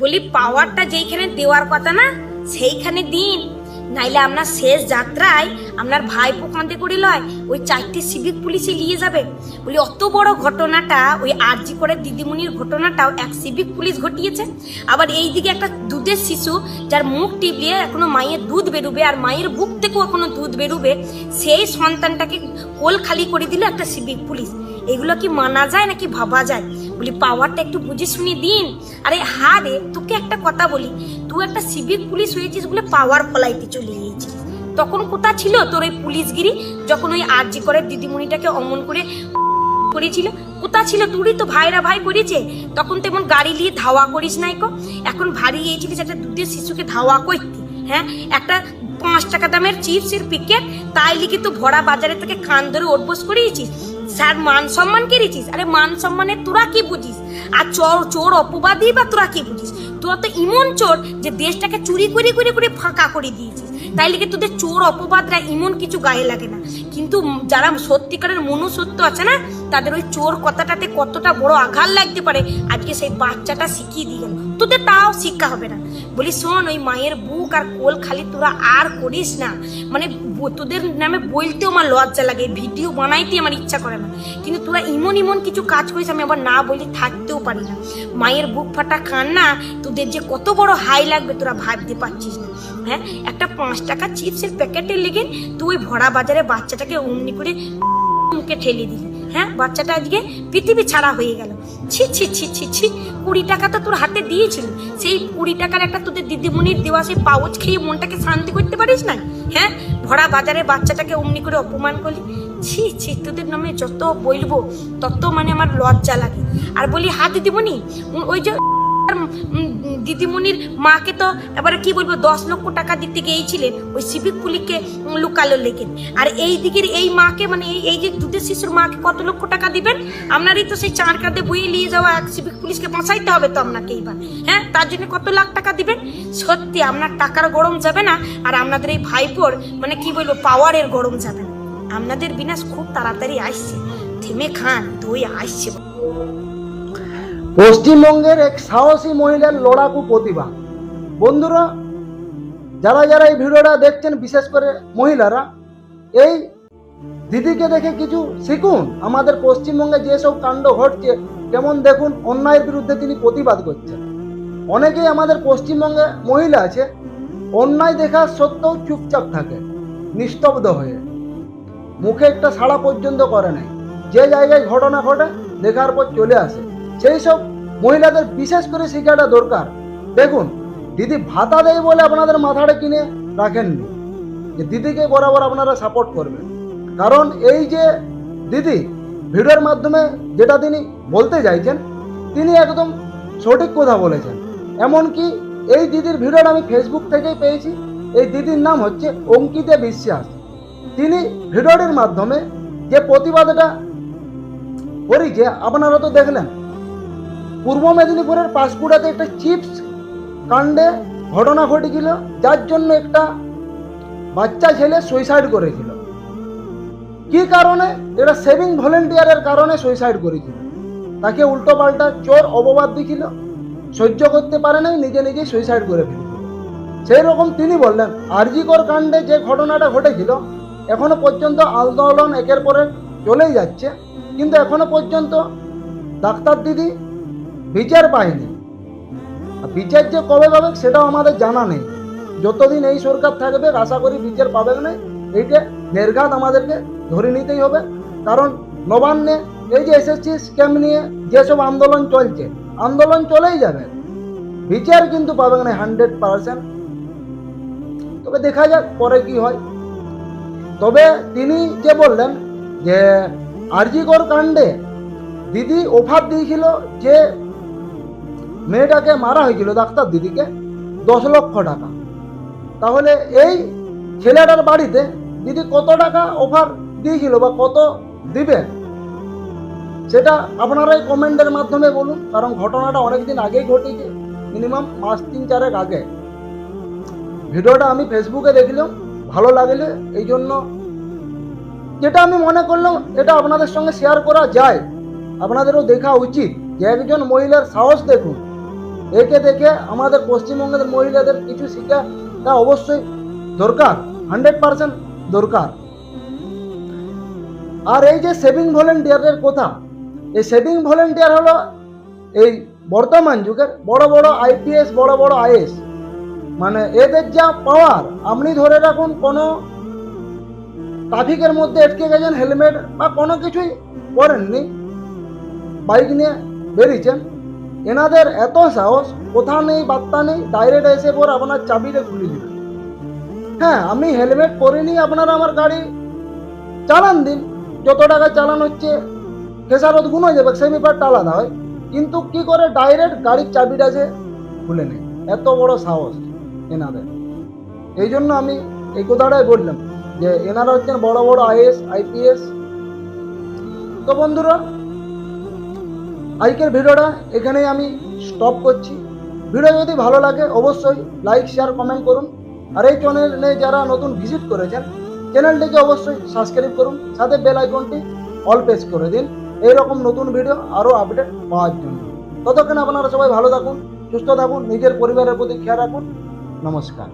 বলি পাওয়ারটা যেইখানে দেওয়ার কথা না, সেইখানে দিন। নাইলে আপনার শেষ যাত্রায় আপনার ভাইপো কাঁদে করে লয়, ওই চারটে সিভিক পুলিশে নিয়ে যাবে। বলি অত বড় ঘটনাটা, ওই আরজি করে দিদিমণির ঘটনাটাও এক সিভিক পুলিশ ঘটিয়েছে। আবার এই দিকে একটা দুধের শিশু, যার মুখ টিপলিয়ে এখনও মায়ের দুধ বেরোবে আর মায়ের বুক থেকেও এখনও দুধ বেরোবে, সেই সন্তানটাকে কোল খালি করে দিল একটা সিভিক পুলিশ এগুলো কি মানা যায় নাকি ভাবা যায়? বলি, পাওয়ারটা একটু বুঝে শুনে, দিন। আরে, হা রে, তোকে একটা কথা বলি। তুই একটা সিভিক পুলিশ হয়েছিস বলে পাওয়ার ফলাইতে চলে গিয়েছিস তখন কোথা ছিল তোর ওই পুলিশগিরি? যখন ওই আরজি করে দিদিমণিটাকে অমন করে করেছিল, কোথা ছিল? তুই তো ভাইরা ভাই করেছে। তখন তেমন গাড়ি নিয়ে ধাওয়া করিস নাই কো? এখন ভারী গিয়েছিলিস একটা দুধের শিশুকে ধাওয়া করতে হ্যাঁ? একটা পাঁচ টাকা দামের চিপসের প্যাকেট তাই লিখে তো ভরা বাজারে থেকে কান ধরে ওটবোস করিয়েছিস। স্যার, মান সম্মান কেড়েছিস আরে, মান সম্মানে তোরা কি বুঝিস? আর চোর চোর অপবাদী বা তোরা কি বুঝিস? তোরা তো ইমন চোর যে দেশটাকে চুরি করে করে করে ফাঁকা করে দিয়েছিস। তাই লিখে তোদের চোর অপবাদরা ইমন কিছু গায়ে লাগে না? কিন্তু যারা সত্যিকারের মনুষ্যত্ব আছে না তাদের ওই চোর কথাটাতে কতটা বড় আঘাত লাগতে পারে? আজকে সেই বাচ্চাটা শিখিয়ে দিয়ে তোদের তাও শিক্ষা হবে না। বলি, শোন, ওই মায়ের বুক আর কোল খালি তোরা আর করিস না। মানে তোদের নামে বলতেও আমার লজ্জা লাগে, ভিডিও বানাইতে আমার ইচ্ছা করে না। কিন্তু তোরা ইমন ইমন কিছু কাজ করিস, আমি আবার না বলি থাকতেও পারি না। মায়ের বুক ফাটা কান্না তোদের যে কত বড় হাই লাগবে তোরা ভাবতে পারছিস না। হ্যাঁ একটা পাঁচ টাকা চিপসের প্যাকেটে লেগে তুই ভরা বাজারে বাচ্চাটাকে অমনি করে মুখে ঠেলে দিলি। হ্যাঁ বাচ্চাটা আজকে পৃথিবী ছাড়া হয়ে গেল। ছি ছি ছি ছি ছি, কুড়ি টাকা তো তোর হাতে দিয়েছিল। সেই কুড়ি টাকার একটা তোদের দিদিমণির দেওয়া সেই পাউচ খেয়ে মনটাকে শান্তি করতে পারিস না হ্যাঁ ভরা বাজারে বাচ্চাটাকে অমনি করে অপমান করলি? ছি ছি, তোদের নামে যত বলব, তত মানে আমার লজ্জা লাগে। আর বলি হাত দিদিমণি ওই যে দিদিমণির মাকে তো এবারে কি বলব, দশ লক্ষ টাকা দিতে গিয়েছিলেন। ওই সিভিক পুলিশকে লুকালো লেগে। আর এই দিকের এই মাকে মানে এই এই যে দুধের শিশুর মাকে কত লক্ষ টাকা দিবেন? আপনারই তো সেই চার কাঁধে বইয়ে নিয়ে যাওয়া এক সিভিক পুলিশকে বাঁচাইতে হবে তো আপনাকে এইবার। হ্যাঁ তার জন্য কত লাখ টাকা দিবেন? সত্যি আপনার টাকার গরম যাবে না, আর আপনাদের এই ভাইপোর মানে কি বলব, পাওয়ারের গরম যাবে না। আপনাদের বিনাশ খুব তাড়াতাড়ি আসছে। থেমে খান, দই আসছে। পশ্চিমবঙ্গের এক সাহসী মহিলার লড়াকু প্রতিভা। বন্ধুরা, যারা যারা এই ভিডিওটা দেখছেন, বিশেষ করে মহিলারা, এই দিদিকে দেখে কিছু শিখুন। আমাদের পশ্চিমবঙ্গে যেসব কাণ্ড ঘটছে, যেমন দেখুন, অন্যায়ের বিরুদ্ধে তিনি প্রতিবাদ করছেন। অনেকেই আমাদের পশ্চিমবঙ্গে মহিলা আছে, অন্যায় দেখা সত্ত্বেও চুপচাপ থাকে, নিস্তব্ধ হয়ে। মুখে একটা সাড়া পর্যন্ত করে নাই। যে জায়গায় ঘটনা ঘটে, দেখার পর চলে আসে। সেই সব মহিলাদের বিশেষ করে শিক্ষাটা দরকার। দেখুন, দিদি ভাতা দেয় বলে আপনাদের মাথাটা কিনে রাখেননি। যে দিদিকে বরাবর আপনারা সাপোর্ট করবেন। কারণ এই যে দিদি ভিডিওর মাধ্যমে যেটা তিনি বলতে চাইছেন, তিনি একদম সঠিক কথা বলেছেন। এমনকি এই দিদির ভিডিওটা আমি ফেসবুক থেকেই পেয়েছি। এই দিদির নাম হচ্ছে অঙ্কিতা বিশ্বাস। তিনি ভিডিওটির মাধ্যমে যে প্রতিবাদটা করেছে আপনারা তো দেখলেন পূর্ব মেদিনীপুরের পাঁশকুড়াতে একটা চিপস কাণ্ডে ঘটনা ঘটেছিল, যার জন্য একটা বাচ্চা ছেলে সুইসাইড করেছিল। কি কারণে? এটা সেভিং ভলেন্টিয়ারের কারণে সুইসাইড করেছিল। তাকে উল্টো পাল্টা চোর অপবাদ দিছিল, সহ্য করতে পারে নাই, নিজে নিজেই সুইসাইড করে ফেলেছিল। সেই রকম তিনি বললেন, আরজিকর কাণ্ডে যে ঘটনাটা ঘটেছিল, এখনও পর্যন্ত আন্দোলন একের পরে চলেই যাচ্ছে। কিন্তু এখনও পর্যন্ত ডাক্তার দিদি বিচার পায়নি বিচার যে কবে পাবে সেটাও আমাদের জানা নেই। যতদিন এই সরকার থাকবে, আশা করি বিচার পাবে না এইটা নির্ঘাত আমাদেরকে ধরে নিতেই হবে। কারণ নবান্নে এই যে এসএসসি স্ক্যাম নিয়ে যেসব আন্দোলন চলছে, আন্দোলন চলেই যাবে। বিচার কিন্তু পাবে না হান্ড্রেড পার্সেন্ট তবে দেখা যাক পরে কি হয়। তবে তিনি যে বললেন যে আরজিকর কাণ্ডে দিদি অফার দিয়েছিল যে মেয়েটাকে মারা হয়েছিল ডাক্তার দিদিকে দশ লক্ষ টাকা। তাহলে এই ছেলেটার বাড়িতে দিদি কত টাকা অফার দিয়েছিল বা কত দিবে? সেটা আপনারাই কমেন্টের মাধ্যমে বলুন, কারণ ঘটনাটা অনেকদিন আগেই ঘটেছে মিনিমাম মাস তিন চারেক আগে। ভিডিওটা আমি ফেসবুকে দেখলাম, ভালো লাগলে এই জন্য। যেটা আমি মনে করলাম, এটা আপনাদের সঙ্গে শেয়ার করা যায়। আপনাদেরও দেখা উচিত যে একজন মহিলার সাহস দেখুন। একে দেখে আমাদের পশ্চিমবঙ্গের মহিলাদের কিছু শিক্ষা তা অবশ্যই দরকার, হান্ড্রেড পার্সেন্ট দরকার। আর এই যে সেভিং ভলেন্টিয়ারের কথা, এই সেভিং ভলেন্টিয়ার হলো এই বর্তমান যুগের বড় বড় আইপিএস বড় বড় আইএস মানে এদের যা পাওয়ার আপনি ধরে রাখুন কোনো ট্রাফিকের মধ্যে আটকে গেছেন হেলমেট বা কোনো কিছুই করেননি বাইক নিয়ে বেরিয়েছেন। এনাদের এত সাহস, কোথা নেই, বার্তা নেই ডাইরেক্ট এসে পর আপনার চাবিটা খুলে দিবেন হ্যাঁ আমি হেলমেট পরিনি আপনারা আমার গাড়ি চালান দিন। যত টাকা চালান হচ্ছে, খেসারত গুণ হয়ে যাবে, সেই ব্যাপারটা আলাদা হয়। কিন্তু কি করে ডাইরেক্ট গাড়ির চাবিটা যে খুলে নেয়? এত বড় সাহস এনাদের। এই জন্য আমি এই কথাটাই বললাম যে, এনারা হচ্ছেন বড় বড় আইএস, আইপিএস। তো বন্ধুরা আজকের ভিডিওটা এখানেই আমি স্টপ করছি। ভিডিও যদি ভালো লাগে, অবশ্যই লাইক শেয়ার কমেন্ট করুন। আর এই চ্যানেলে যারা নতুন ভিজিট করেছেন চ্যানেলটিকে অবশ্যই সাবস্ক্রাইব করুন। সাথে বেল আইকনটি অল প্রেস করে দিন। এইরকম নতুন ভিডিও আরও আপডেট পাওয়ার জন্য। ততক্ষণ আপনারা সবাই ভালো থাকুন, সুস্থ থাকুন, নিজের পরিবারের প্রতি খেয়াল রাখুন। নমস্কার।